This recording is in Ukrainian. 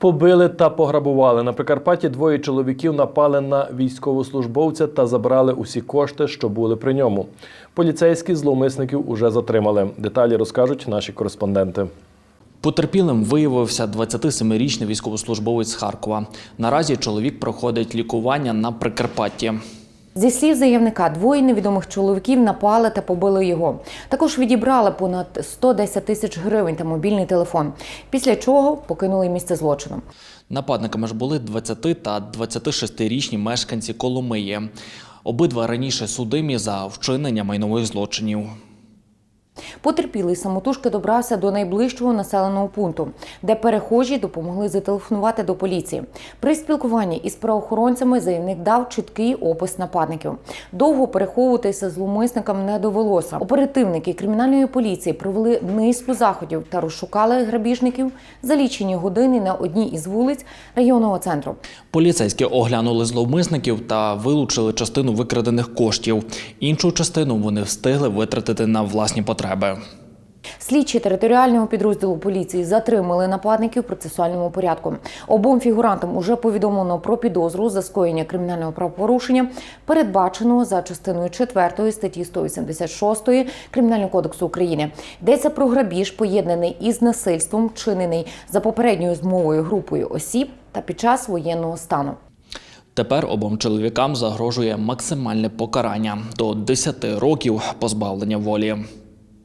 Побили та пограбували. На Прикарпатті двоє чоловіків напали на військовослужбовця та забрали усі кошти, що були при ньому. Поліцейські зловмисників уже затримали. Деталі розкажуть наші кореспонденти. Потерпілим виявився 27-річний військовослужбовець з Харкова. Наразі чоловік проходить лікування на Прикарпатті. Зі слів заявника, двоє невідомих чоловіків напали та побили його. Також відібрали понад 110 тисяч гривень та мобільний телефон. Після чого покинули місце злочину. Нападниками ж були 20 та 26-річні мешканці Коломиї. Обидва раніше судимі за вчинення майнових злочинів. Потерпілий самотужки добрався до найближчого населеного пункту, де перехожі допомогли зателефонувати до поліції. При спілкуванні із правоохоронцями заявник дав чіткий опис нападників. Довго переховуватися зловмисникам не довелося. Оперативники кримінальної поліції провели низку заходів та розшукали грабіжників за лічені години на одній із вулиць районного центру. Поліцейські оглянули зловмисників та вилучили частину викрадених коштів. Іншу частину вони встигли витратити на власні потреби. Слідчі територіального підрозділу поліції затримали нападників в процесуальному порядку. Обом фігурантам уже повідомлено про підозру за скоєння кримінального правопорушення, передбаченого за частиною 4 статті 186 Кримінального кодексу України. Йдеться про грабіж, поєднаний із насильством, вчинений за попередньою змовою групою осіб та під час воєнного стану. Тепер обом чоловікам загрожує максимальне покарання до 10 років позбавлення волі.